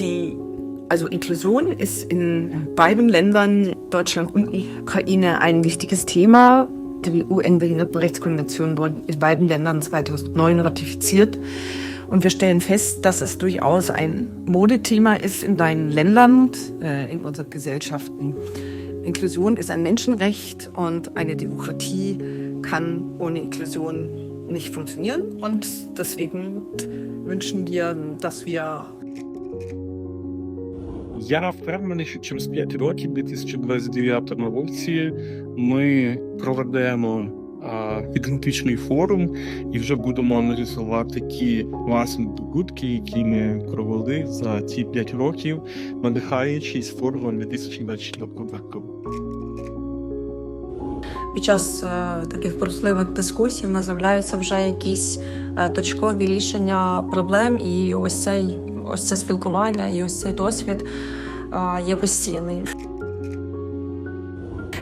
Die, also Inklusion ist in beiden Ländern, Deutschland und Ukraine, ein wichtiges Thema. Die UN-Behindertenrechtskonvention wurde in beiden Ländern 2009 ratifiziert. Und wir stellen fest, dass es durchaus ein Modethema ist in deinen Ländern, äh, in unseren Gesellschaften. Inklusion ist ein Menschenrecht und eine Demokratie kann ohne Inklusion nicht funktionieren. Und deswegen wünschen wir, dass wir Я впевнений, що через 5 років, 2029 році, ми проведемо ідентичний форум і вже будемо аналізувати ті власні здобутки, які ми провели за ці 5 років, надихаючись форумом 2024 року. Під час е, таких просливих дискусій в нас з'являються вже якісь е, точкові рішення проблем, і ось цей ось це спілкування, і ось цей досвід е, є безцінний.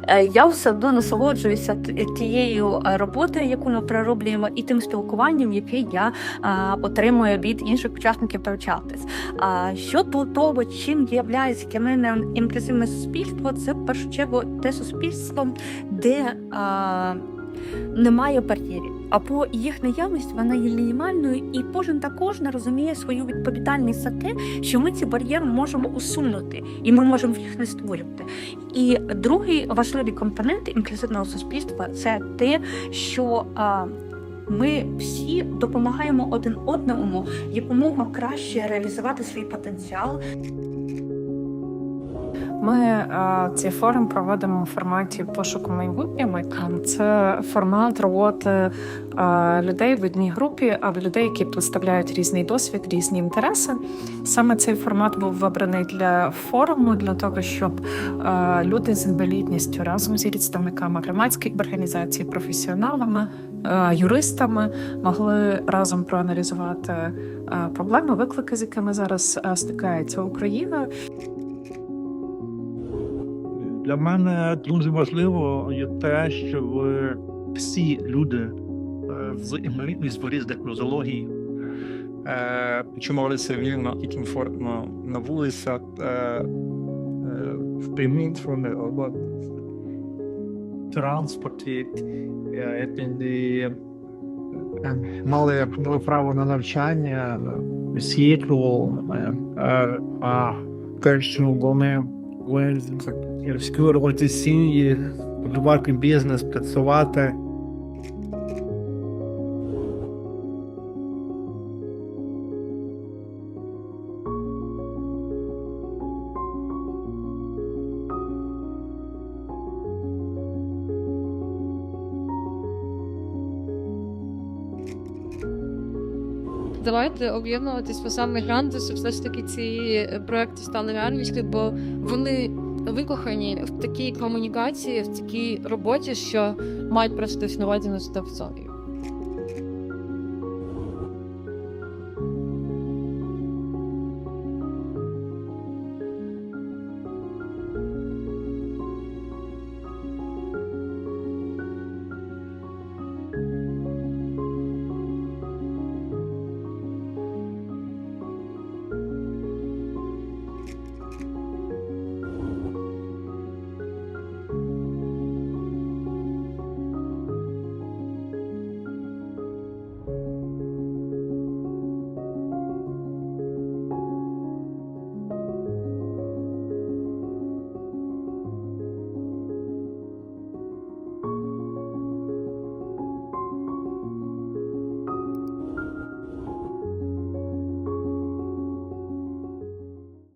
Е, Я все одно насолоджуюся тією е, роботою, яку ми пророблюємо, і тим спілкуванням, яке я е, отримую від інших учасників Тавчатис. А щодо того, чим є для мене інклюзивне суспільство, це в першу чергу те суспільство, де немає бар'єрів. Або їх наявність вона є мінімальною, і кожен та кожна розуміє свою відповідальність за те, що ми ці бар'єри можемо усунути, і ми можемо їх не створювати. І другий важливий компонент інклюзивного суспільства це те, що а, ми всі допомагаємо один одному якомога краще реалізувати свій потенціал, Ми е, цей форум проводимо в форматі пошуку майбутнього. Це формат роботи е, людей в одній групі, а людей, які представляють різний досвід, різні інтереси. Саме цей формат був вибраний для форуму, для того, щоб е, люди з інвалідністю разом з представниками громадських організацій, професіоналами, юристами могли разом проаналізувати проблеми, виклики, з якими зараз стикається Україна. Для мене дуже важливо є те, щоб всі люди е, з інвалідністю різних нозологій е, почувалися вільно і комфортно на вулицях, е, е, в приміщенні або в транспорті, е, е, мали право на навчання, світло, е, е, а те, вони створювати сім'ї, будувати бізнес, працювати. Давайте об'єднуватись по саме гранди, щоб все ж таки ці е, проекти стали реальністю, бо вони викохані в такій комунікації, в такій роботі, що мають просто існувати на 100%.